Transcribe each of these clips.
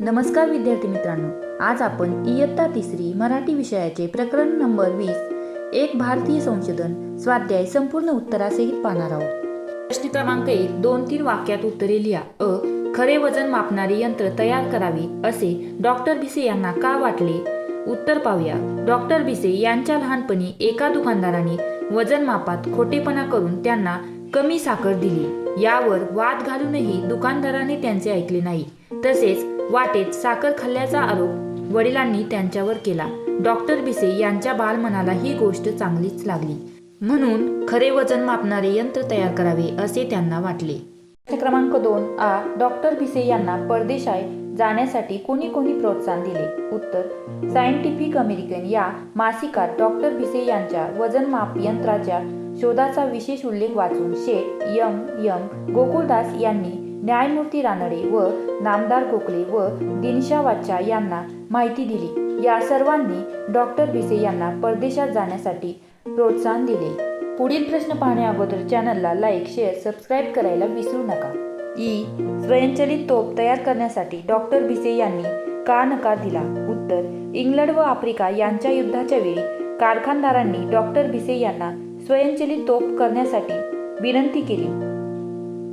नमस्कार विद्यार्थी मित्रांनो आज आपण इयत्ता तिसरी मराठी विषयाचे प्रकरण नंबर वीस एक भारतीय संशोधन स्वाध्याय संपूर्ण उत्तरासहित पाहणार आहोत. प्रश्न क्रमांक एक दोन तीन वाक्यात उत्तरे लिहा. अ खरे वजन मापणारे यंत्र तयार करावे असे डॉक्टर भिसे यांना का वाटले? उत्तर पाहूया. डॉक्टर भिसे यांच्या लहानपणी एका दुकानदाराने वजन मापात खोटेपणा करून त्यांना कमी साखर दिली. यावर वाद घालूनही दुकानदाराने त्यांचे ऐकले नाही. तसेच वाटेत साखर खाल्ल्याचा आरोप वडिलांनी त्यांच्यावर केला. डॉक्टर भिसे यांच्या बालमनाला ही गोष्ट चांगलीच लागली. म्हणून खरे वजन मापणारे यंत्र तयार करावे असे त्यांना वाटले. क्रमांक दोन आ. डॉक्टर भिसे यांना परदेशात जाण्यासाठी कोणी कोणी प्रोत्साहन दिले. उत्तर सायंटिफिक अमेरिकन या मासिकात डॉक्टर भिसे यांच्या वजन माप यंत्राच्या शोधाचा विशेष उल्लेख वाचून शेठ यम यम गोकुळदास यांनी न्यायमूर्ती रानडे व नामदार गोखले व दिनशा वाच्चा यांना माहिती दिली. या सर्वांनी डॉक्टर भिसे यांना परदेशात जाण्यासाठी प्रोत्साहन दिले. पुढील प्रश्न पाहण्याअगोदर चॅनलला लाईक शेअर सबस्क्राईब करायला विसरू नका. ई. स्वयंचलित तोप तयार करण्यासाठी डॉक्टर भिसे यांनी का नकार दिला? उत्तर इंग्लंड व आफ्रिका यांच्या युद्धाच्या वेळी कारखानदारांनी डॉक्टर भिसे यांना स्वयंचलित तोप करण्यासाठी विनंती केली.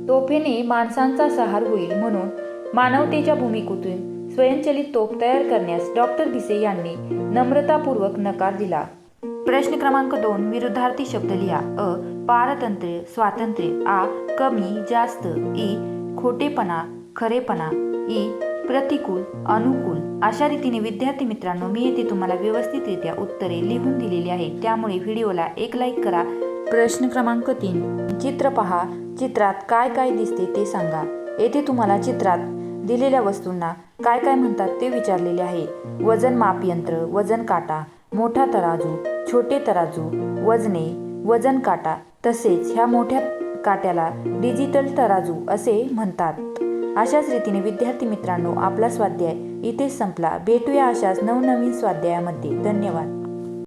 तोफेने माणसांचा सहार होईल म्हणून मानवतेच्या भूमिकेतून स्वयंचलित तोफ तयार करण्यास डॉक्टर भिसे यांनी नम्रतापूर्वक नकार दिला. प्रश्न क्रमांक दोन विरुद्धार्थी शब्द लिहा. अ पारतंत्र्य स्वातंत्र्य. आ कमी जास्त. ई खोटेपणा खरेपणा. ई प्रतिकूल अनुकूल. अशा रीतीने विद्यार्थी मित्रांनो मी येथे तुम्हाला व्यवस्थितरित्या उत्तरे लिहून दिलेली आहेत. त्यामुळे व्हिडिओला एक लाईक करा प्रश्न क्रमांक तीन. चित्र पहा. चित्रात काय काय दिसते ते सांगा. येथे तुम्हाला चित्रात दिलेल्या वस्तूंना काय काय म्हणतात ते विचारलेले आहे. वजन माप यंत्र वजन काटा मोठा तराजू छोटे तराजू वजने वजन काटा तसेच ह्या मोठ्या काट्याला डिजिटल तराजू असे म्हणतात. अशाच रीतीने विद्यार्थी मित्रांनो आपला स्वाध्याय इथेच संपला. भेटूया अशाच नवनवीन स्वाध्यायामध्ये. धन्यवाद.